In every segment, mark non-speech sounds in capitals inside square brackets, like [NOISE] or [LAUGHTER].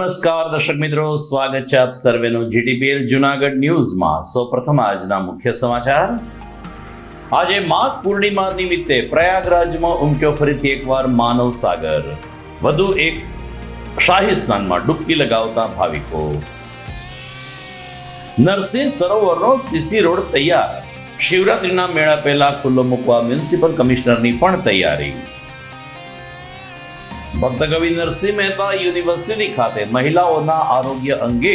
નમસ્કાર દર્શક મિત્રો, સ્વાગત છે આપ સર્વેનું જીટીપીએલ જુનાગઢ ન્યૂઝમાં. સૌપ્રથમ આજના મુખ્ય સમાચાર. આજે માઘ પૂર્ણિમા નિમિત્તે પ્રયાગરાજમાં ઉમટ્યો ફરીથી એકવાર માનવ સાગર. વધુ એક શાહી સ્નાનમાં ડૂબકી લગાવતા ભાવિકો. નરસિંહ સરોવરનો સીસી રોડ તૈયાર. શિવરાત્રીના મેળા પહેલા ખુલ્લો મૂકવા મ્યુનિસિપલ કમિશનરની પણ તૈયારી. ભક્તકવિ નરસિંહ મહેતા યુનિવર્સિટી ખાતે મહિલાઓના આરોગ્ય અંગે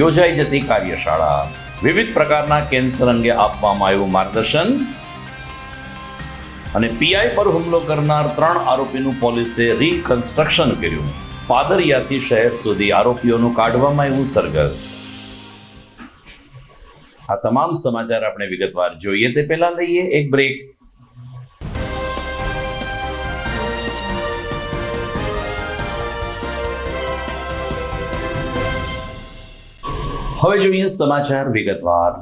યોજાઈ જતી કાર્યશાળા. વિવિધ પ્રકારના કેન્સર અંગે આપવામાં આવ્યું માર્ગદર્શન. અને પીઆઈ પર હુમલો કરનાર ત્રણ આરોપીનું પોલીસે રીકન્સ્ટ્રક્શન કર્યું. પાદરિયાથી શહેર સુધી આરોપીઓનું કાઢવામાં આવ્યું સરઘસ. આ તમામ સમાચાર આપણે વિગતવાર જોઈએ તે પહેલા લઈએ એક બ્રેક હવે જોઈએ સમાચાર વિગતવાર.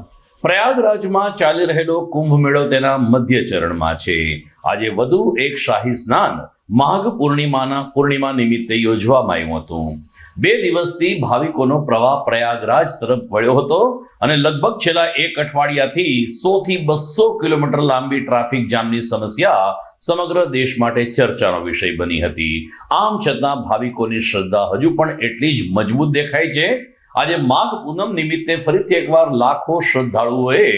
પ્રયાગરાજમાં ચાલી રહેલો કુંભ મેળો તેના મધ્ય ચરણમાં છે. આજે વધુ એક શાહી સ્નાન માઘ પૂર્ણિમાના પૂર્ણિમા નિમિત્તે યોજવામાં આવ્યું હતું. બે દિવસથી ભાવિકોનો પ્રવાહ પ્રયાગરાજ તરફ વળ્યો હતો અને લગભગ છેલ્લા એક અઠવાડિયાથી સોથી બસો કિલોમીટર લાંબી ટ્રાફિક જામની સમસ્યા સમગ્ર દેશ માટે ચર્ચાનો વિષય બની હતી. આમ છતાં ભાવિકોની શ્રદ્ધા હજુ પણ એટલી જ મજબૂત દેખાય છે આજે માઘ પૂનમ નિમિત્તે ફરીથી એકવાર લાખો શ્રદ્ધાળુઓએ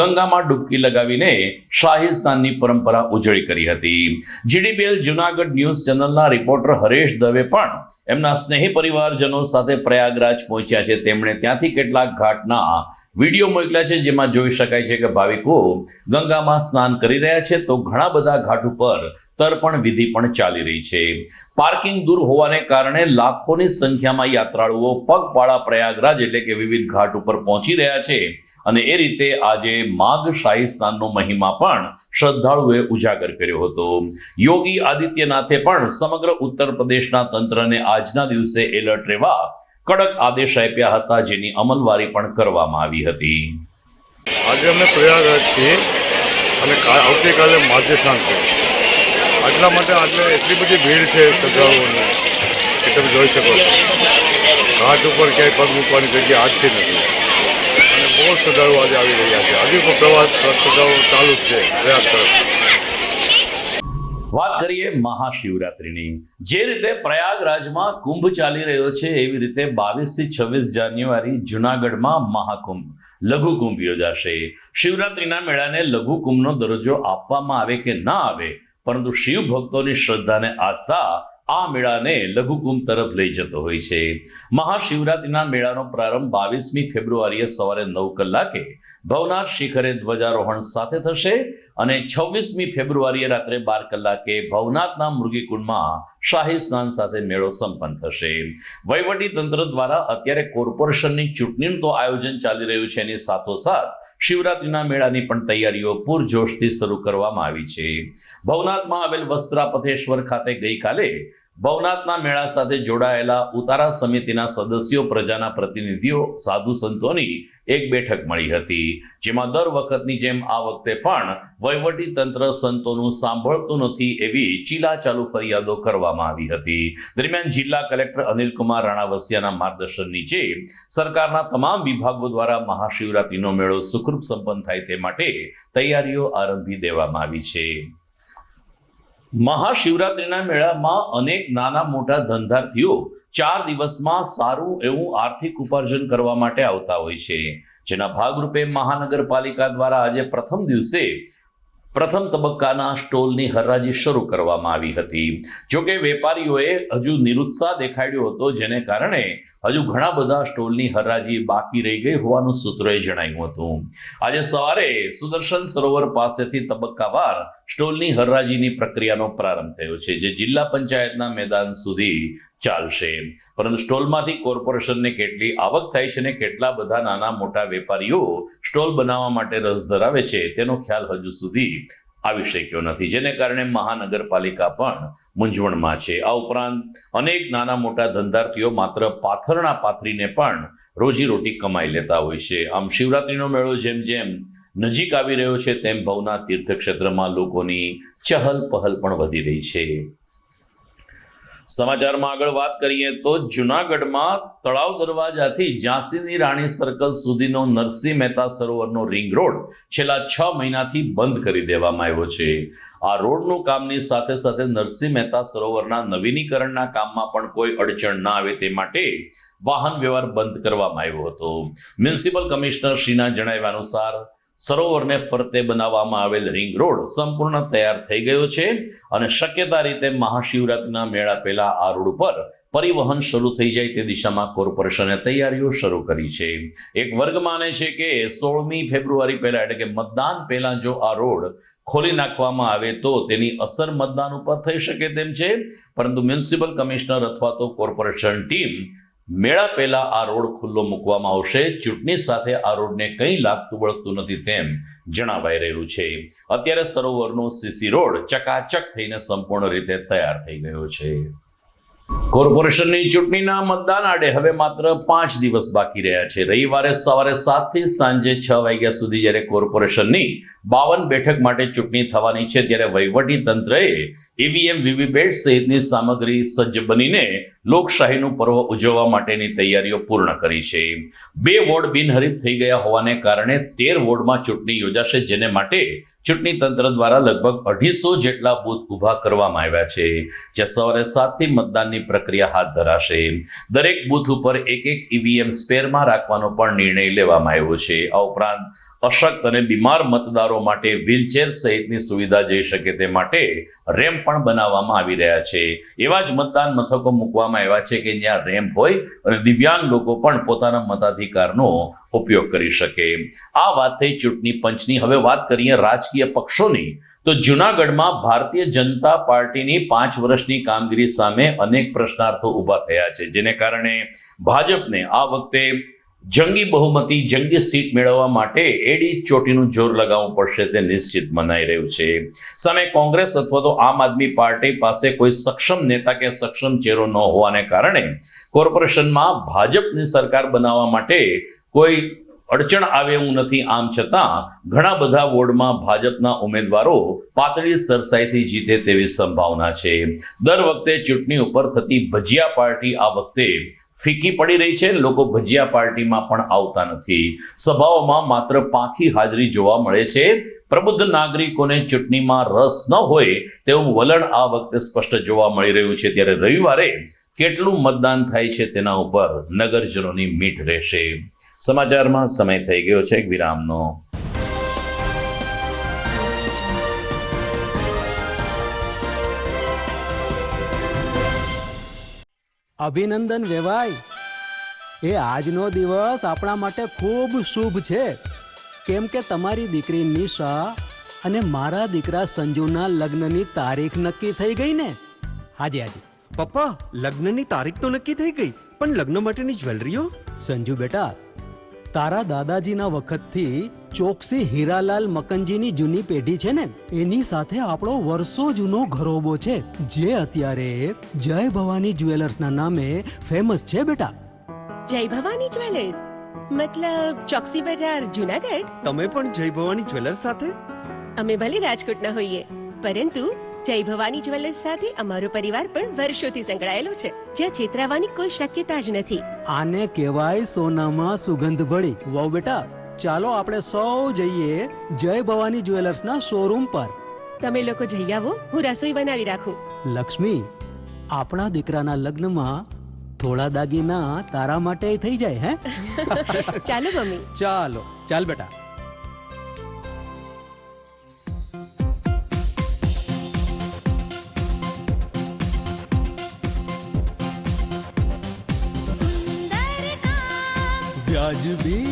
ગંગામાં ડૂબકી લગાવીને શાહી સ્નાનની પરંપરા ઉજળી કરી હતી. જીડીપીએલ જુનાગઢ ન્યૂઝ ચેનલના રિપોર્ટર હરેશ દવે પણ એમના સ્નેહી પરિવારજનો સાથે પ્રયાગરાજ પહોંચ્યા છે. તેમણે ત્યાંથી કેટલાક ઘાટના વીડિયો મોકલ્યા છે, જેમાં જોઈ શકાય છે કે ભાવિકો ગંગામાં સ્નાન કરી રહ્યા છે. તો ઘણા બધા ઘાટ ઉપર તર્પણ વિધિ પણ ચાલી રહી છે. પાર્કિંગ દૂર હોવાને કારણે લાખોની સંખ્યામાં યાત્રાળુઓ પગપાળા પ્રયાગરાજ એટલે કે વિવિધ ઘાટ ઉપર પહોંચી રહ્યા છે. અને એ રીતે આજે માઘ શાહી સ્નાનનો મહિમા પણ શ્રદ્ધાળુએ ઉજાગર કર્યો હતો. યોગી આદિત્યનાથે પણ સમગ્ર ઉત્તર પ્રદેશના તંત્રને આજના દિવસે એલર્ટ રહેવા કડક આદેશ આપ્યા હતા જેની અમલવારી પણ કરવામાં આવી હતી. આજે અમે પ્રયાગરાજ છીએ અને આવતીકાલે માધ્ય સ્નાન છે આટલા માટે આજે એટલી બધી ભીડ છે શ્રદ્ધાળુઓની કે તમે જોઈ શકો છો. ઘાટ ઉપર ક્યાંય પગ મૂકવાની જગ્યા આજથી નથી. અને બહુ શ્રદ્ધાળુઓ આજે આવી રહ્યા છે. હજી પણ પ્રવાસ શ્રદ્ધાળુઓ ચાલુ જ છે. પ્રયાસ તરફ વાત કરીએ મહાશિવરાત્રિની. જે રીતે પ્રયાગરાજમાં કુંભ ચાલી રહ્યો છે, એવી રીતે બાવીસથી છવ્વીસ જાન્યુઆરી જુનાગઢમાં મહાકુંભ, લઘુ કુંભ યોજાશે. શિવરાત્રિના મેળાને લઘુ કુંભનો દરજ્જો આપવામાં આવે કે ના આવે પરંતુ શિવ ભક્તોની શ્રદ્ધાને આસ્થા આ મેળાને લઘુકુંભ તરફ લઈ જતો હોય છે. મહાશિવરાત્રિના મેળાનો પ્રારંભ બાવીસમી ફેબ્રુઆરીએ સવારે નવ કલાકે ભવનાથ શિખરે ધ્વજારોહણ સાથે થશે અને છવ્વીસમી ફેબ્રુઆરીએ રાત્રે બાર કલાકે ભવનાથના મૃગીકુંડમાં શાહી સ્નાન સાથે મેળો સંપન્ન થશે. વહીવટી તંત્ર દ્વારા અત્યારે કોર્પોરેશનની ચૂંટણીનું તો આયોજન ચાલી રહ્યું છે એની સાથોસાથ શિવરાત્રિના મેળાની પણ તૈયારીઓ પૂરજોશથી શરૂ કરવામાં આવી છે. ભવનાથમાં આવેલ વસ્ત્રાપથેશ્વર ખાતે ગઈકાલે ભવનાથના મેળા સાથે જોડાયેલા ઉતારા સમિતિના સદસ્યો, પ્રજાના પ્રતિનિધિઓ, સાધુ સંતોની એક બેઠક મળી હતી, જેમાં દર વખતની જેમ આ વખતે પણ વહીવટી તંત્ર સંતોનું સાંભળતું નથી એવી ચીલાચાલુ ફરિયાદો કરવામાં આવી હતી. દરમિયાન જિલ્લા કલેક્ટર અનિલકુમાર રાણાવસિયાના માર્ગદર્શન નીચે સરકારના તમામ વિભાગો દ્વારા મહાશિવરાત્રિનો મેળો સુખરૂપ સંપન્ન થાય તે માટે તૈયારીઓ આરંભી દેવામાં આવી છે. મહાશિવરાત્રિના મેળામાં અનેક નાના મોટા ધંધાર્થીઓ ચાર દિવસમાં સારું એવું આર્થિક ઉપાર્જન કરવા માટે આવતા હોય છે. જેના ભાગરૂપે મહાનગરપાલિકા દ્વારા આજે પ્રથમ દિવસે પ્રથમ તબક્કાના સ્ટોલની હરાજી શરૂ કરવામાં આવી હતી. જોકે વેપારીઓએ હજુ નિરુત્સાહ દેખાડ્યો હતો, જેને કારણે હજુ ઘણા બધા સ્ટોલની હરાજી બાકી રહી ગઈ હોવાનું સૂત્રોએ જણાવ્યું હતું. આજે સવારે સુદર્શન સરોવર પાસેથી તબક્કાવાર સ્ટોલની હરાજીની પ્રક્રિયાનો પ્રારંભ થયો છે, જે જિલ્લા પંચાયતના મેદાન સુધી ચાલશે. પરંતુ સ્ટોલમાંથી કોર્પોરેશનને કેટલી આવક થાય છે ને કેટલા બધા નાના મોટા વેપારીઓ સ્ટોલ બનાવવા માટે રસ ધરાવે છે, તેનો ખ્યાલ હજુ સુધી આવી શક્યો નથી. જેને કારણે મહાનગરપાલિકા પણ મૂંઝવણમાં છે. આ ઉપરાંત અનેક નાના મોટા ધંધાર્થીઓ માત્ર પાથરણા પાથરીને પણ રોજીરોટી કમાઈ લેતા હોય છે. આમ શિવરાત્રીનો મેળો જેમ જેમ નજીક આવી રહ્યો છે, તેમ ભવનાથ તીર્થક્ષેત્રમાં લોકોની ચહલ પહલ પણ વધી રહી છે. સમાચારમાં આગળ વાત કરીએ તો જુનાગઢમાં તળાવ દરવાજાથી ઝાંસીની રાણી સર્કલ સુધીનો નરસિંહ મહેતા સરોવરનો રિંગ રોડ છેલ્લા છ મહિનાથી બંધ કરી દેવામાં આવ્યો છે. આ રોડનું કામની સાથે સાથે નરસિંહ મહેતા સરોવરના નવીનીકરણના કામમાં પણ કોઈ અડચણ ના આવે તે માટે વાહન વ્યવહાર બંધ કરવામાં આવ્યો હતો. મ્યુનિસિપલ કમિશનર શ્રીના જણાવ્યા અનુસાર સરોવરને ફરતે બનાવવામાં આવેલ રિંગ રોડ સંપૂર્ણ તૈયાર થઈ ગયો છે અને શક્યતા રીતે મહાશિવરાત્રિના મેળા પહેલા આ રોડ ઉપર પરિવહન શરૂ થઈ જાય તે દિશામાં કોર્પોરેશને તૈયારીઓ શરૂ કરી છે. એક વર્ગ માને છે કે સોળમી ફેબ્રુઆરી પહેલા એટલે કે મતદાન પહેલા જો આ રોડ ખોલી નાખવામાં આવે તો તેની અસર મતદાન ઉપર થઈ શકે તેમ છે. પરંતુ મ્યુનિસિપલ કમિશનર અથવા તો કોર્પોરેશન ટીમ મેળા પહેલા આ રોડ ખુલ્લો મૂકવામાં આવશે. ચૂંટણી સાથે આ રોડને કંઈ લાગતું વળગતું નથી તેમ જણાવાઈ રહ્યું છે. અત્યારે સરોવરનો સીસી રોડ ચકાચક થઈને સંપૂર્ણ રીતે તૈયાર થઈ ગયો છે. કોર્પોરેશનની ચૂંટણીના મતદાન આડે હવે માત્ર પાંચ દિવસ બાકી રહ્યા છે. રવિવારે સવારે સાતથી સાંજે છ વાગ્યા સુધી જ્યારે કોર્પોરેશનની બાવન બેઠક માટે ચૂંટણી થવાની છે, ત્યારે વહીવટી તંત્રએ ઈવીએમ વીવીપેટ સહિતની સામગ્રી સજ્જ બનીને લોકશાહીનું પર્વ ઉજવવા માટેની તૈયારીઓ પૂર્ણ કરી છે. બે વોર્ડ બિનહરીફ થઈ ગયા હોવાને કારણે તેર વોર્ડમાં ચૂંટણી યોજાશે, જેને માટે ચૂંટણી તંત્ર દ્વારા લગભગ અઢીસો જેટલા બૂથ ઊભા કરવામાં આવ્યા છે, જ્યાં સવારે સાતથી મતદાનની પ્રક્રિયા હાથ ધરાશે. દરેક બૂથ ઉપર એક એક ઈવીએમ સ્પેરમાં રાખવાનો પણ નિર્ણય લેવામાં આવ્યો છે. આ ઉપરાંત અશક્ત અને બીમાર મતદારો માટે વ્હીલચેર સહિતની સુવિધા જઈ શકે તે માટે રેમ્પ પણ બનાવવામાં આવી રહ્યા છે. એવા જ મતદાન મથકો મૂકવામાં આવ્યા છે કે જ્યાં રેમ્પ હોય અને દિવ્યાંગ લોકો પણ પોતાના મતાધિકારનો ઉપયોગ કરી શકે. આ વાત થઈ ચૂંટણી પંચની. હવે વાત કરીએ રાજકીય પક્ષોની. તો જુનાગઢમાં ભારતીય જનતા પાર્ટીની પાંચ વર્ષની કામગીરી સામે અનેક પ્રશ્નાર્થો ઊભા થયા છે. જેને કારણે ભાજપને આ વખતે જંગી બહુમતી, જંગી સીટ મેળવવા માટે એડી ચોટીનું જોર લગાવવું પડશે તે નિશ્ચિત મનાઈ રહ્યું છે. સામે કોંગ્રેસ અથવા તો આમ આદમી પાર્ટી પાસે કોઈ સક્ષમ નેતા કે સક્ષમ ચહેરો ન હોવાને કારણે કોર્પોરેશનમાં ભાજપની સરકાર બનાવવા માટે કોઈ અડચણ આવે એવું નથી. આમ છતાં ઘણા બધા વોર્ડમાં ભાજપના ઉમેદવારો પાતળી સરસાઈથી જીતે તેવી સંભાવના છે. દર વખતે ચૂંટણી ઉપર થતી ભજીયા પાર્ટી આ વખતે ફીકી પડી રહી છે. લોકો ભજીયા પાર્ટીમાં પણ આવતા નથી. સભાઓમાં માત્ર પાંખી હાજરી જોવા મળે છે. પ્રબુદ્ધ નાગરિકોને ચૂંટણીમાં રસ ન હોય તેવું વલણ આ વખતે સ્પષ્ટ જોવા મળી રહ્યું છે. ત્યારે રવિવારે કેટલું મતદાન થાય છે તેના ઉપર નગરજનોની મીટ રહેશે. સમાચારમાં સમય થઈ ગયો છે. વિરામનો અભિનંદન વેવાય એ આજનો દિવસ આપણા માટે ખૂબ શુભ છે. કેમ કે તમારી દીકરી નિશા અને મારા દીકરા સંજુના લગ્નની તારીખ નક્કી થઈ ગઈ ને? હાજી હાજી. પપ્પા લગ્નની તારીખ તો નક્કી થઈ ગઈ પણ લગ્ન માટેની જ્વેલરીઓ? સંજુ બેટા તારા દાદાજીના વખતથી ચોકસી હીરાલાલ મકનજીની જૂની પેઢી છે ને એની સાથે આપણો વર્ષો જૂનો ઘરોબો છે જે અત્યારે જય ભવાની જ્વેલર્સના નામે ફેમસ છે બેટા. જય ભવાની જ્વેલર્સ? મતલબ ચોકસી બજાર જુનાગઢ? તમે પણ જય ભવાની જ્વેલર્સ સાથે? અમે ભલે રાજકોટના હોઈએ પરંતુ જય ભવાની જ્વેલર્સ સાથે અમારો પરિવાર પણ વર્ષોથી સંકળાયેલો છે. જ્યાં છેતરાવાની કોઈ શક્યતા જ નથી. આને કહેવાય સોનામાં સુગંધ ભળી વાવ બેટા. ચાલો આપણે સૌ જઈએ જય ભવાની જ્વેલર્સના શોરૂમ પર. તમે લોકો જઈ આવો હું રસોઈ બનાવી રાખું. લક્ષ્મી આપણા દીકરાના લગ્નમાં થોડા દાગીના તારા માટે થઈ જાય હે? [LAUGHS] ચાલો મમ્મી. ચાલો ચાલ બેટા. વ્યાજબી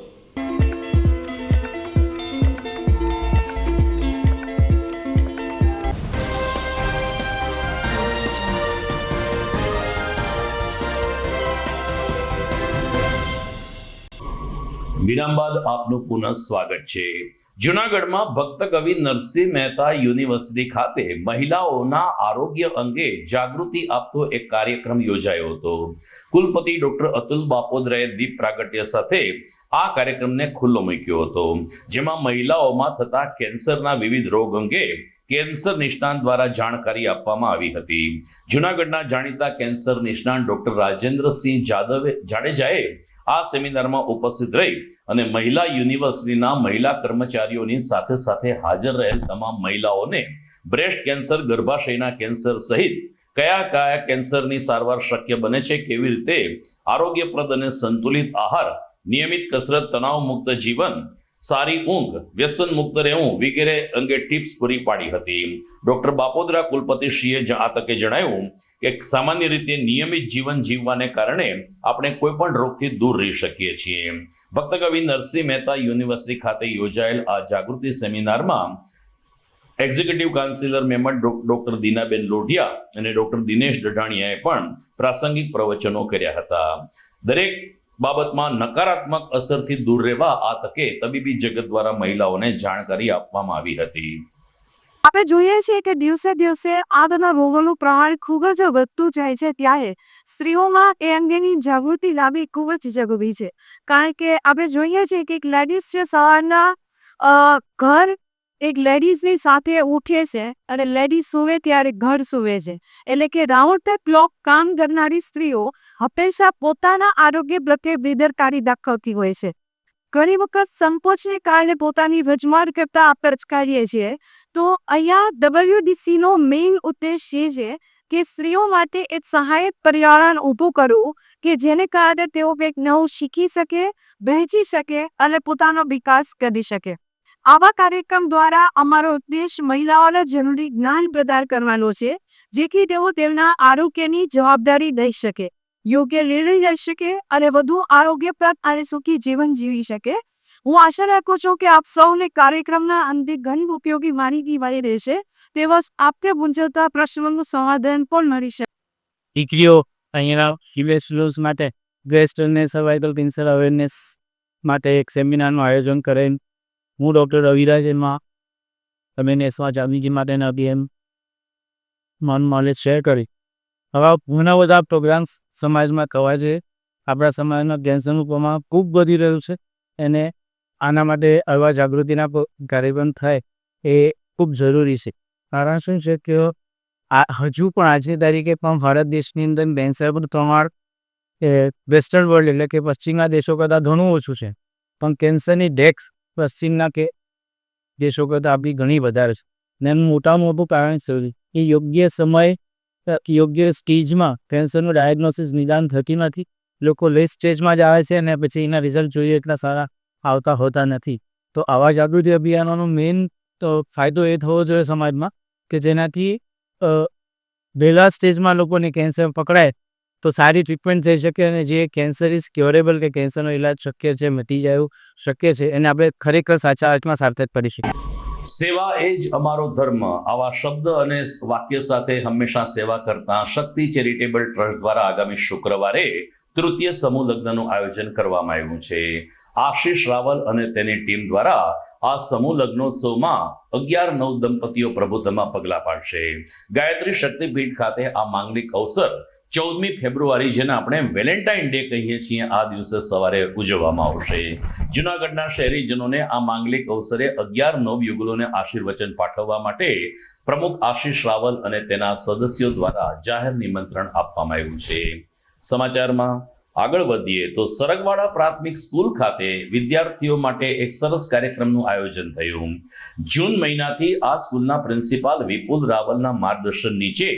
વિરામ બાદ આપનું પુનઃ સ્વાગત છે. જુનાગઢમાં ભક્ત કવિ નરસિંહ મહેતા યુનિવર્સિટી ખાતે મહિલાઓના આરોગ્ય અંગે જાગૃતિ આપતો એક કાર્યક્રમ યોજાયો હતો. કુલપતિ ડોક્ટર અતુલ બાપોદરાએ દીપ પ્રાગટ્ય સાથે આ કાર્યક્રમને ખુલ્લો મૂક્યો હતો. જેમાં મહિલાઓમાં થતા કેન્સરના વિવિધ રોગ અંગે કેન્સર નિષ્ણાંત દ્વારા જાણકારી આપવામાં આવી હતી. જુનાગઢના જાણીતા કેન્સર નિષ્ણાંત ડોક્ટર રાજેન્દ્રસિંહ જાદવે જાડેજાએ આ સેમિનારમાં ઉપસ્થિત રહી અને મહિલા યુનિવર્સિટીના મહિલા કર્મચારીઓની સાથે સાથે હાજર રહેલ તમામ મહિલાઓને બ્રેસ્ટ કેન્સર, ગર્ભાશયના કેન્સર સહિત કયા કયા કેન્સરની સારવાર શક્ય બને છે, કેવી રીતે આરોગ્યપ્રદ અને સંતુલિત આહાર, નિયમિત કસરત તણાવ મુક્ત જીવન સારી ઊંઘ, વ્યસન મુક્ત રહેવું વગેરે અંગે ટિપ્સ પૂરી પાડી હતી. ડોક્ટર બાપોદરા કુલપતિશ્રીએ આ તકે જણાવ્યું કે સામાન્ય રીતે નિયમિત જીવન જીવવાને કારણે આપણે કોઈ પણ રોગથી દૂર રહી શકીએ છીએ. ભક્તકવિ નરસિંહ મહેતા યુનિવર્સિટી ખાતે યોજાયેલ આ જાગૃતિ સેમિનારમાં executive councillor Memon doctor Dinaben Lodhiya અને ડોક્ટર દિનેશ દઢાણિયાએ પણ પ્રાસંગિક પ્રવચનો કર્યા હતા. દરેક બાબતમાં નકારાત્મક અસરથી દૂર રહેવા આ તકે તબીબી જગત દ્વારા મહિલાઓને જાણકારી આપવામાં આવી હતી. આપણે જોઈએ છીએ કે દિવસે દિવસે આ બધા રોગોનું પ્રમાણ ખૂબ જ વધતું જાય છે ત્યારે સ્ત્રીઓમાં એ અંગેની જાગૃતિ લાવવી ખૂબ જ જરૂરી છે. કારણ કે આપણે જોઈએ છીએ કે એક લેડીઝ છે સવારના ઘર એક લેડીઝની સાથે ઉઠે છે અને લેડીઝ સૂવે ત્યારે ઘર સૂવે છે. એટલે કે રાઉન્ડ ધ ક્લોક કામ કરનારી સ્ત્રીઓ હંમેશા પોતાના આરોગ્ય પ્રત્યે બેદરકારી દાખવતી હોય છે. ઘણી વખત સંકોચને કારણે પોતાની વજમાર કરતા આપણે અચકારીએ છીએ. તો અહીંયા ડબલ્યુડીસીનો મેઇન ઉદ્દેશ એ છે કે સ્ત્રીઓ માટે એક સહાયક પર્યાવરણ ઊભું કરવું કે જેને કારણે તેઓ કંઈક નવું શીખી શકે, વહેંચી શકે અને પોતાનો વિકાસ કરી શકે. આવા કાર્યક્રમ દ્વારા અમારો ઉદ્દેશ મહિલાઓને જરૂરી જ્ઞાન પ્રદાન કરવાનો છે, જેથી તેઓ તેમના આરોગ્યની જવાબદારી લઈ શકે, યોગ્ય નિર્ણય લઈ શકે અને વધુ આરોગ્યપ્રદ અને સુખી જીવન જીવી શકે. હું આશા રાખું છું કે આપ સૌને કાર્યક્રમના અંતે ઘણી ઉપયોગી માહિતી મળી રહેશે, તેવા આપને પૂંજવતા પ્રશ્નોનું સમાધાન પણ મળી શકે. દીકરીઓ અહીંના સ્ટુડન્ટ્સ માટે બ્રેસ્ટ અને સર્વાઇકલ કેન્સર અવેરનેસ માટે એક સેમિનારનું આયોજન કરેલ હું ડૉક્ટર રવિરાજ એમાં તમે નેસવા જાગૃતિ માટેના અભિયાન મન નોલેજ શેર કરી. હવે ઘણા બધા પ્રોગ્રામ્સ સમાજમાં કરવા છે. આપણા સમાજમાં કેન્સરનું પ્રમાણ ખૂબ વધી રહ્યું છે અને આના માટે આવા જાગૃતિના કાર્યક્રમ થાય એ ખૂબ જરૂરી છે. કારણ શું છે કે આ હજુ પણ આજની તારીખે પણ ભારત દેશની અંદર કેન્સરનું પ્રમાણ વેસ્ટર્ન વર્લ્ડ એટલે કે પશ્ચિમના દેશો કરતાં ઘણું ઓછું છે. પણ કેન્સરની ડેથ પશ્ચિમના કે દેશો કરતાં આપણી ઘણી વધારે છે. ને એનું મોટામાં મોટું કારણ છે? યોગ્ય સમય યોગ્ય સ્ટેજમાં કેન્સરનું ડાયગ્નોસિસ નિદાન થતી નથી. લોકો લેટ સ્ટેજમાં જ આવે છે અને પછી એના રિઝલ્ટ જોઈએ એટલા સારા આવતા હોતા નથી. તો આવા જાગૃતિ અભિયાનોનો મેઇન ફાયદો એ થવો જોઈએ સમાજમાં કે જેનાથી વહેલા સ્ટેજમાં લોકોને કેન્સર પકડાય તો સારી ટ્રીટમેન્ટ થઈ શકે અને જે કેન્સર ઇઝ ક્યોરેબલ કે કેન્સરનો ઇલાજ શક્ય છે, મટી જાય શક્ય છે, એને આપણે ખરેખર સાચા અર્થમાં સાર્થક કરી શકીએ. સેવા એ જ અમારો ધર્મ. આવા શબ્દ અને વાક્ય સાથે હંમેશા સેવા કરતા શક્તિ ચેરિટેબલ ટ્રસ્ટ દ્વારા આગામી શુક્રવારે તૃતીય સમૂહ લગ્નનું આયોજન કરવામાં આવ્યું છે. આશીષ રાવલ અને તેની ટીમ દ્વારા આ સમૂહ લગ્નોત્સવમાં અગિયાર નવ દંપતીઓ પ્રભુત્વમાં પગલાં પાડશે. ગાયત્રી શક્તિપીઠ ખાતે આ માંગલિક અવસર ચૌદમી ફેબ્રુઆરી, જેને આપણે વેલેન્ટાઇન ડે કહીએ છીએ, આ દિવસે સવારે ઉજવવામાં આવશે. જુનાગઢના શહેરીજનોને આ માંગલિક અવસરે અગિયાર નવયુગલોને આશીર્વચન પાઠવવા માટે પ્રમુખ આશીષ રાવલ અને તેના સદસ્યો દ્વારા જાહેર નિમંત્રણ આપવામાં આવ્યું છે. સમાચારમાં આગળ વધીએ તો સરગવાડા પ્રાથમિક સ્કૂલ ખાતે વિદ્યાર્થીઓ માટે એક સરસ કાર્યક્રમનું આયોજન થયું. જૂન મહિનાથી આ સ્કૂલના પ્રિન્સિપાલ વિપુલ રાવલના માર્ગદર્શન નીચે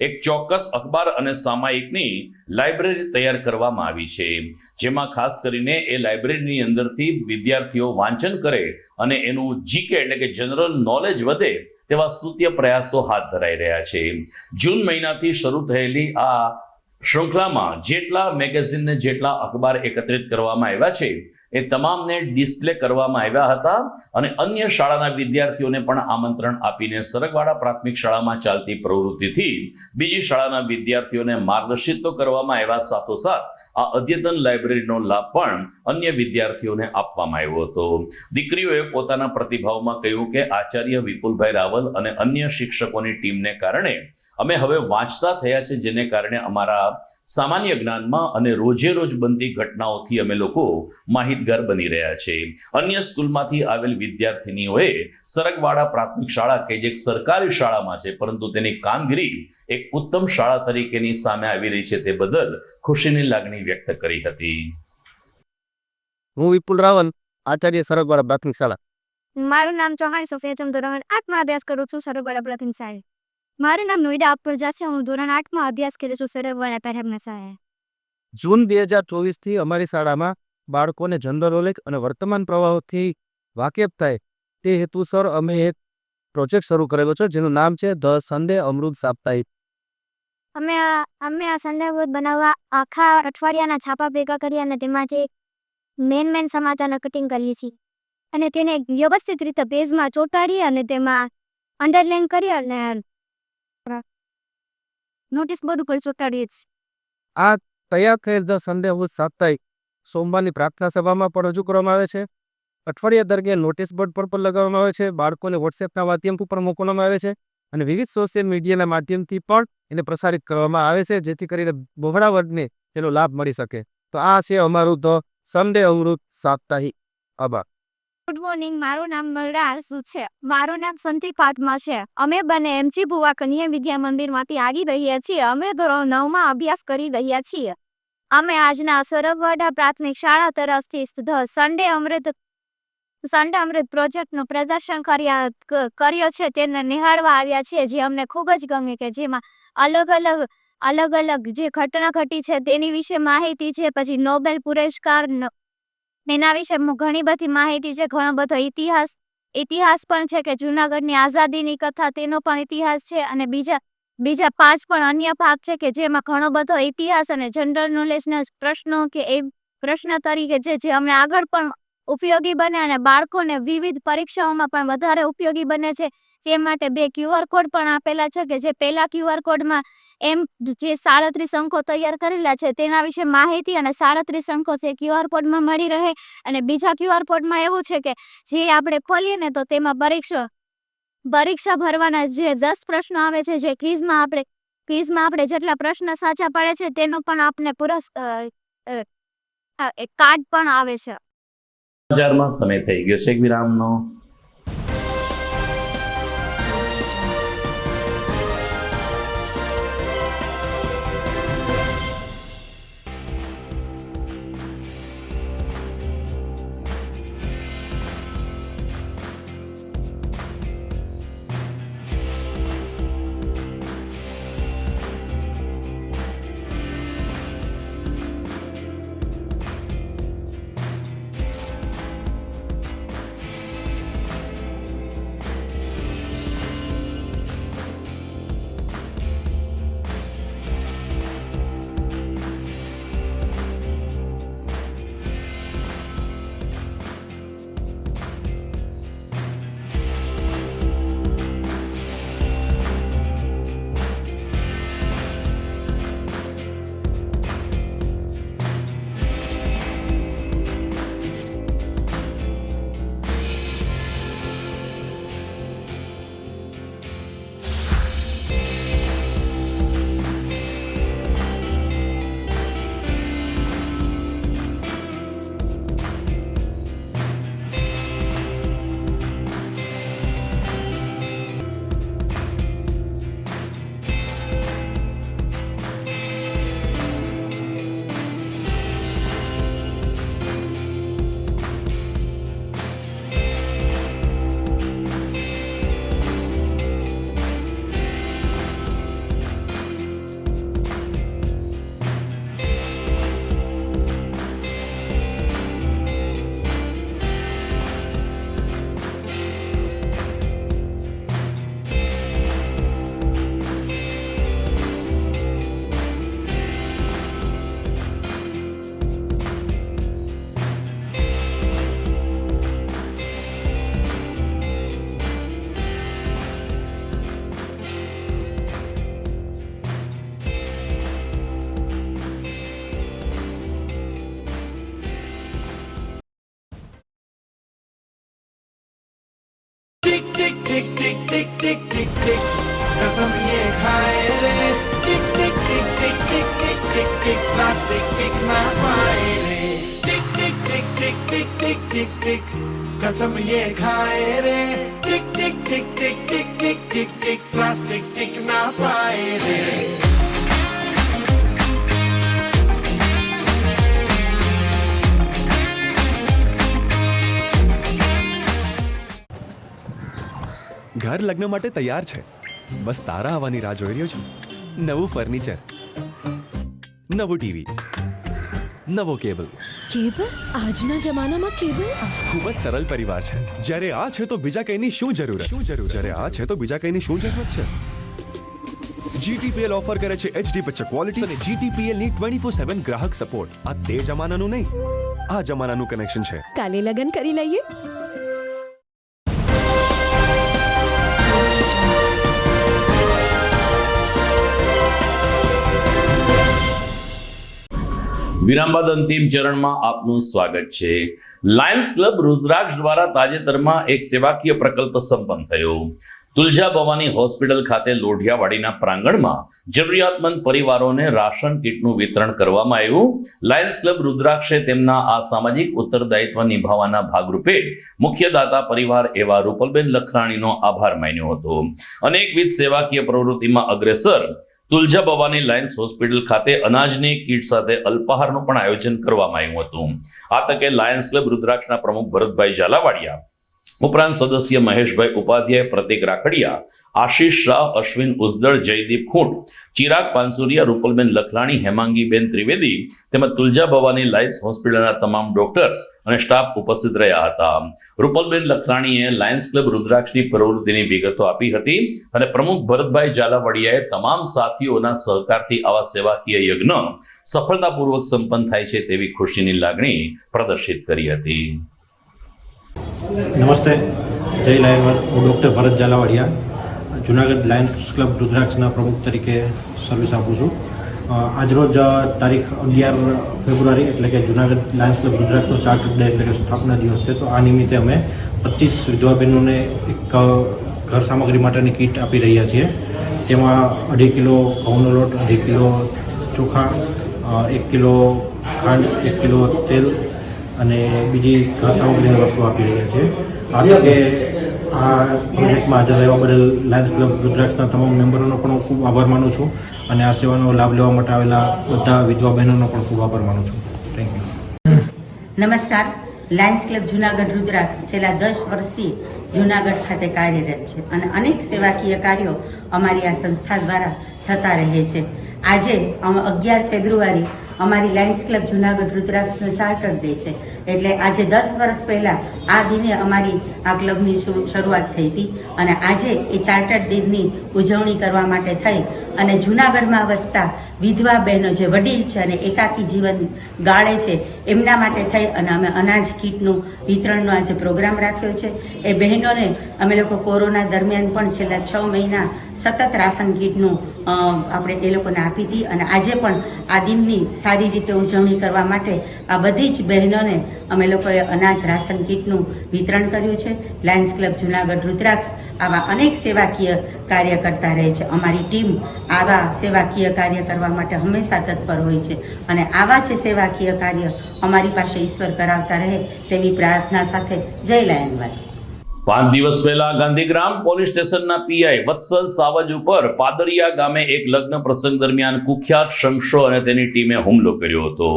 એક ચોક્કસ અખબાર અને સામાયિકની લાઇબ્રેરી તૈયાર કરવામાં આવી છે. જેમાં ખાસ કરીને એ લાઇબ્રેરીની અંદરથી વિદ્યાર્થીઓ વાંચન કરે અને એનું જીકે એટલે કે જનરલ નોલેજ વધે તેવા સ્તુત્ય પ્રયાસો હાથ ધરાઈ રહ્યા છે. જૂન મહિનાથી શરૂ થયેલી આ શૃંખલામાં જેટલા મેગેઝિનને જેટલા અખબાર એકત્રિત કરવામાં આવ્યા છે એ તમામને ડિસ્પ્લે કરવામાં આવ્યા હતા અને અન્ય શાળાના વિદ્યાર્થીઓને પણ આમંત્રણ આપીને સરગવાડા પ્રાથમિક શાળામાં ચાલતી પ્રવૃત્તિથી બીજી શાળાના વિદ્યાર્થીઓને માર્ગદર્શિત તો કરવામાં આવ્યા સાથોસાથ આ અદ્યતન લાઇબ્રેરીનો લાભ પણ અન્ય વિદ્યાર્થીઓને આપવામાં આવ્યો હતો. દીકરીઓએ પોતાના પ્રતિભાવમાં કહ્યું કે આચાર્ય વિપુલભાઈ રાવલ અને અન્ય શિક્ષકોની ટીમને કારણે અમે હવે વાંચતા થયા છે, જેને કારણે અમારા સામાન્ય જ્ઞાનમાં અને રોજે રોજ બનતી ઘટનાઓથી અમે લોકો માહિતગાર બની રહ્યા છે. અન્ય સ્કૂલમાંથી આવેલ વિદ્યાર્થિનીઓએ સરગવાડા પ્રાથમિક શાળા કે જે એક સરકારી શાળામાં છે પરંતુ તેની કામગીરી એક ઉત્તમ શાળા તરીકેની સામે આવી રહી છે તે બદલ ખુશીની લાગણી વ્યક્ત કરી હતી. હું વિપુલ રાવલ આચાર્ય સરગવાડા પ્રાથમિક શાળા. મારું નામ ચૌહાણ સોફિયા ધોરણ આઠમાં અભ્યાસ કરું છું સરગવાડા પ્રાથમિક શાળાએ. મારું નામ નોઈડા અપરજા છે. હું ધોરણ આઠમાં અભ્યાસ કરું છું. પ્રાથમિક શાળાએ જૂન બે હજાર ચોવીસથી અમારી શાળામાં બાળકોને જનરલ નોલેજ અને વર્તમાન પ્રવાહોથી વાકેફ થાય તે હેતુસર અમે એક પ્રોજેક્ટ શરૂ કરેલો છે જેનું નામ છે ધ સંડે અમૃત સાપ્તાહિક. અમે આ અમે આ સંદર્ભ બનાવવા આખા અઠવાડિયાના છાપા ભેગા કરી અને તેમાંથી મેન મેન સમાચારના કટિંગ કરીએ છીએ. અને તેને વ્યવસ્થિત રીતે પેજમાં ચોંટાડી અને તેમાં અંડરલાઈન કરી અને નોટિસ બોર્ડ ઉપર ચોંટાડીએ છીએ આ તૈયાર થયેલ ધ સન્ડે અમૃત સાપ્તાહિક? સોમવારની પ્રાર્થના સભામાં પણ રજૂ કરવામાં આવે છે. અઠવાડિયા દરમિયાન નોટિસ બોર્ડ પર પણ લગાવવામાં આવે છે. બાળકોને વોટ્સએપના માધ્યમથી પણ મોકલવામાં આવે છે અને વિવિધ સોશિયલ મીડિયાના માધ્યમથી પણ એને પ્રસારિત કરવામાં આવે છે, જેથી કરીને બહોળા વર્ગને તેનો લાભ મળી શકે. તો આ છે અમારું ધ સન્ડે અમૃત સાપ્તાહિક. આભાર. ગુડ મોર્નિંગ મારું નામ મલડા આરસુ છે. મારું નામ સંતી પાઠમાં છે. અમે બંને એમજી ભુવા કન્યા વિદ્યા મંદિરમાંથી આવી રહ્યા છીએ. અમે ધોરણ નવમાં અભ્યાસ કરી રહ્યા છીએ. અમે આજના સરવવાડા પ્રાથમિક શાળા તરફથી સન્ડે અમૃત સન્ડે અમૃત પ્રોજેક્ટનું પ્રદર્શન કર્યા કર્યો છે. તેને નિહાળવા આવ્યા છીએ. જે અમને ખૂબ જ ગમે કે જેમાં અલગ અલગ અલગ અલગ જે ઘટના ઘટી છે તેની વિશે માહિતી છે. પછી નોબેલ પુરસ્કાર ન- એના વિશે ઘણી બધી માહિતી છે, ઘણો બધો ઇતિહાસ. ઇતિહાસ પણ છે કે જુનાગઢની આઝાદીની કથા, તેનો પણ ઇતિહાસ છે અને બીજા બીજા પાંચ પણ અન્ય ભાગ છે કે જેમાં ઘણો બધો ઇતિહાસ અને જનરલ નોલેજના પ્રશ્નો કે એ, પ્રશ્ન તરીકે છે, જે અમને આગળ પણ ઉપયોગી બને અને બાળકોને વિવિધ પરીક્ષાઓમાં પણ વધારે ઉપયોગી બને છે. તે માટે બે ક્યુઆર કોડ પણ આપેલા છે કે જે પહેલા ક્યુઆર કોડમાં એમ જે સાડત્રીસ અંકો તૈયાર કરેલા છે તેના વિશે માહિતી અને સાડત્રીસ અંકો તે ક્યુઆર કોડમાં મળી રહે. અને બીજા ક્યુઆર કોડમાં એવું છે કે જે આપણે ખોલીએ ને તો તેમાં પરીક્ષા પરીક્ષા ભરવાના જે દસ પ્રશ્નો આવે છે જે ક્વિઝમાં આપણે ક્વિઝમાં આપણે જેટલા પ્રશ્ન સાચા પડે છે તેનો પણ આપને પુરસ અ, અ, આ એક કાર્ડ પણ આવે છે. બજારમાં સમય થઈ ગયો છે એક વિરામનો. कसम ये खाए रे टिक टिक टिक टिक टिक टिक टिक टिक प्लास्टिक टिक ना पाए रे ઘર લગ્ન માટે તૈયાર છે બસ તારા આવવાની રાહ જોઈ રહ્યો છું નવું ફર્નિચર નવું ટીવી નવો કેબલ કેબલ? આજના જમાનામાં કેબલ? ખૂબ જ સરળ પરિવાર છે. જ્યારે આ છે તો બીજા કઈની શું જરૂર શું જરૂર જ્યારે આ છે તો બીજા કઈની શું જરૂરત છે? GTPL ઓફર કરે છે HD પિક્ચર ક્વોલિટી અને GTPL ની 24/7 ગ્રાહક સપોર્ટ આ તે જમાનાનું નહીં. આ જમાનાનું કનેક્શન છે. કાલે લગન કરી લઈએ. વિરામ બાદ અંતિમ ચરણમાં આપનું સ્વાગત છે. લાયન્સ ક્લબ રુદ્રાક્ષ દ્વારા તાજેતરમાં એક સેવાકીય પ્રકલ્પ સંપન્ન થયો. તુલજા ભવાની હોસ્પિટલ ખાતે લોઢિયાવાડીના પ્રાંગણમાં જરૂરિયાતમંદ પરિવારોને રાશન કીટનું વિતરણ કરવામાં આવ્યું. લાયન્સ ક્લબ રુદ્રાક્ષે તેમના આ સામાજિક ઉત્તરદાયિત્વ નિભાવવાના ભાગરૂપે મુખ્ય દાતા પરિવાર એવા રૂપલબેન લખરાણીનો આભાર માન્યો હતો. અનેકવિધ સેવાકીય પ્રવૃત્તિમાં અગ્રેસર તુલજા ભવાની લાયન્સ હોસ્પિટલ ખાતે અનાજની કીટ સાથે અલ્પાહારનું પણ આયોજન કરવામાં આવ્યું હતું. આ તકે લાયન્સ ક્લબ રુદ્રાક્ષના પ્રમુખ ભરતભાઈ ઝાલાવાડિયા ઉપરાંત સદસ્ય મહેશભાઈ ઉપાધ્યાય, પ્રતિક રાખડિયા, આશીષ શાહ, અશ્વિન ઉસદળ જયદીપ ખૂંટ, ચિરાગ પાનસુરિયા, રૂપલબેન લખલાણી, હેમાંગીબેન ત્રિવેદી તેમજ તુલજા ભવાની લાયન્સ હોસ્પિટલના તમામ ડોક્ટર્સ અને સ્ટાફ ઉપસ્થિત રહ્યા હતા. રૂપલબેન લખલાણીએ લાયન્સ ક્લબ રુદ્રાક્ષની પ્રવૃત્તિની વિગતો આપી હતી અને પ્રમુખ ભરતભાઈ ઝાલાવાડિયાએ તમામ સાથીઓના સહકારથી આવા સેવાકીય યજ્ઞ સફળતાપૂર્વક સંપન્ન થાય છે તેવી ખુશીની લાગણી પ્રદર્શિત કરી હતી. નમસ્તે. જય લાયન હું doctor Bharat Zalavadiya, Junagadh lions club રુદ્રાક્ષના પ્રમુખ તરીકે સર્વિસ આપું છું. આજરોજ તારીખ અગિયાર ફેબ્રુઆરી એટલે કે જુનાગઢ લાયન્સ ક્લબ રુદ્રાક્ષનો ચાર્ટર ડે એટલે કે સ્થાપના દિવસ છે. તો આ નિમિત્તે અમે પચીસ વિધવા એક ઘર સામગ્રી માટેની કીટ આપી રહ્યા છીએ. તેમાં અઢી કિલો ઘઉંનો લોટ, અઢી કિલો ચોખા એક કિલો ખાંડ, એક કિલો તેલ અને બીજી ઘર સામગ્રીની વસ્તુ આપી રહ્યા છે. આ તકે આ પ્રોજેક્ટમાં હાજર રહેવા બદલ લાયન્સ ક્લબ ગુજરાતના તમામ મેમ્બરોનો પણ ખૂબ આભાર માનું છું અને આ સેવાનો લાભ લેવા માટે આવેલા બધા વિધવા બહેનોનો પણ ખૂબ આભાર માનું છું. થેન્ક યુ નમસ્કાર. લાયન્સ ક્લબ જુનાગઢ રુદ્રાક્ષ છેલ્લા દસ વર્ષથી જુનાગઢ ખાતે કાર્યરત છે અને અનેક સેવાકીય કાર્યો અમારી આ સંસ્થા દ્વારા થતા રહે છે. આજે અગિયાર ફેબ્રુઆરી અમારી લાયન્સ ક્લબ જુનાગઢ રુદ્રાક્ષનો ચાર્ટર ડે છે. એટલે આજે દસ વર્ષ પહેલાં આ દિને અમારી આ ક્લબની શરુ- શરૂઆત થઈ હતી. અને આજે એ ચાર્ટર ડેની ઉજવણી કરવા માટે થઈ. અને જુનાગઢમાં વસતા વિધવા બહેનો જે વડીલ છે અને એકાકી જીવન ગાળે છે, એમના માટે થઈ અને અમે અનાજ કીટનું વિતરણનો આજે પ્રોગ્રામ રાખ્યો છે. એ બહેનોને અમે લોકો કોરોના દરમિયાન પણ છેલ્લા છ મહિના સતત રાશન કીટનું આપણે એ લોકોને આપી હતી અને આજે પણ આ દિનની સારી રીતે ઉજવણી કરવા માટે આ બધી જ બહેનોને અમે લોકોએ અનાજ રાશન કીટનું વિતરણ કર્યું છે. લાયન્સ ક્લબ જુનાગઢ રુદ્રાક્ષ આવા અનેક સેવાકીય કાર્ય કરતા રહે છે. અમારી ટીમ આવા સેવાકીય કાર્ય કરવા માટે હંમેશા તત્પર હોય છે અને આવા જ સેવાકીય કાર્ય અમારી પાસે ઈશ્વર કરાવતા રહે તેવી પ્રાર્થના સાથે જય લાયનવાય પાંચ દિવસ પહેલા ગાંધીગ્રામ પોલીસ સ્ટેશનના પીઆઈ વત્સલ સાવજ ઉપર પાદરિયા ગામે એક લગ્ન પ્રસંગ દરમિયાન કુખ્યાત શંશો અને તેની ટીમે હુમલો કર્યો હતો.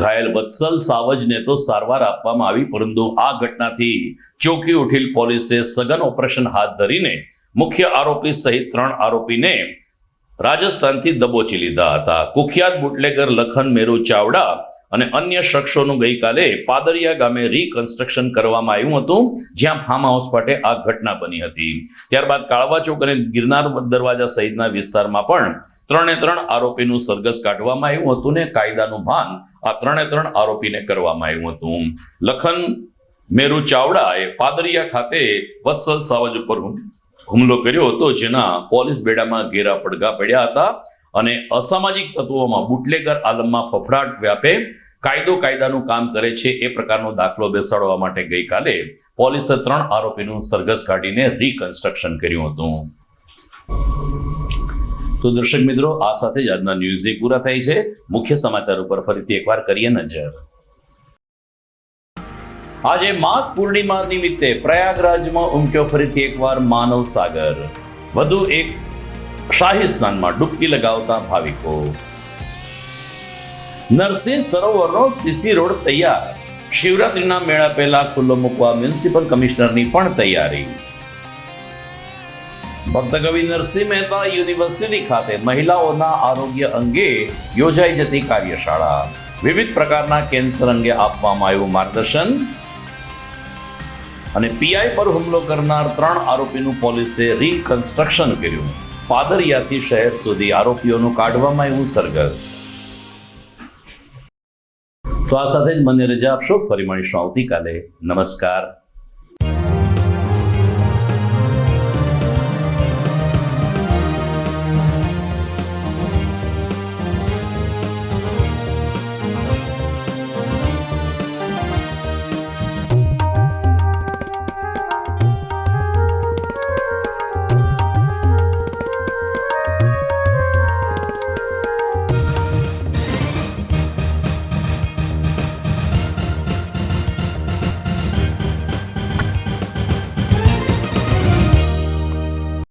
ઘાયલ વત્સલ સાવજને તો સારવાર આપવામાં આવી, પરંતુ આ ઘટનાથી ચોંકી ઉઠેલ પોલીસે સઘન ઓપરેશન હાથ ધરીને મુખ્ય આરોપી સહિત ત્રણ આરોપીને રાજસ્થાનથી દબોચી લીધા હતા. કુખ્યાત બુટલેગર લખન મેરુ ચાવડા અને અન્ય શખ્સોનું ગઈકાલે પાદરિયા ગામે રીકન્સ્ટ્રક્શન કરવામાં આવ્યું હતું, જ્યાં ફાર્મ હાઉસ માટે આ ઘટના બની હતી. ત્યારબાદ કાળવા ચોક અને ગિરનાર દરવાજા સહિતના વિસ્તારમાં પણ ત્રણે ત્રણ આરોપીનું સરઘસ કાઢવામાં આવ્યું હતું ને કાયદાનું ભાન આ ત્રણે ત્રણ આરોપીને કરવામાં આવ્યું હતું. લખન મેરુ ચાવડાએ પાદરિયા ખાતે વત્સલ સાવજ ઉપર હુમ- હુમલો કર્યો હતો, જેના પોલીસ બેડામાં ઘેરા પડઘા પડ્યા હતા. અને અસામાજિક તત્વોમાં બુટલેગર આલમમાં ફફડાટ વ્યાપે કાયદો કાયદાનું કામ કરે છે એ પ્રકારનો દાખલો બેસાડવા માટે ગઈકાલે પોલીસે ત્રણ આરોપીનું સરઘસ કાઢીને રીકન્સ્ટ્રક્શન કર્યું હતું. તો દર્શક મિત્રો, આ સાથે જ આજના ન્યૂઝ એ પૂરા થાય છે. મુખ્ય સમાચાર ઉપર ફરીથી એકવાર કરીએ નજર. આજે માઘ પૂર્ણિમા નિમિત્તે પ્રયાગરાજમાં ઉમટ્યો ફરીથી એકવાર માનવ સાગર. વધુ એક શાહી સ્નાનમાં ડૂબકી લગાવતા ભાવિકો. નરસિંહ સરોવરનો સીસી રોડ તૈયાર. શિવરાત્રીના મેળા પહેલા ખુલ્લો મૂકવા મ્યુનિસિપલ કમિશનરની પણ તૈયારી. ભક્તકવિ નરસિંહ મહેતા યુનિવર્સિટી ખાતે મહિલાઓના આરોગ્ય અંગે યોજાઈ જતી કાર્યશાળા. વિવિધ પ્રકારના કેન્સર અંગે આપવામાં આવ્યું માર્ગદર્શન. અને પીઆઈ પર હુમલો કરનાર ત્રણ આરોપીનું પોલીસે રીકન્સ્ટ્રક્શન કર્યું. પાદરિયાથી શહેર સુધી આરોપીઓનું કાઢવામાં આવ્યું સરઘસ. તો આ સાથે જ મને રજા આપશો. ફરી મળીશું આવતીકાલે. નમસ્કાર.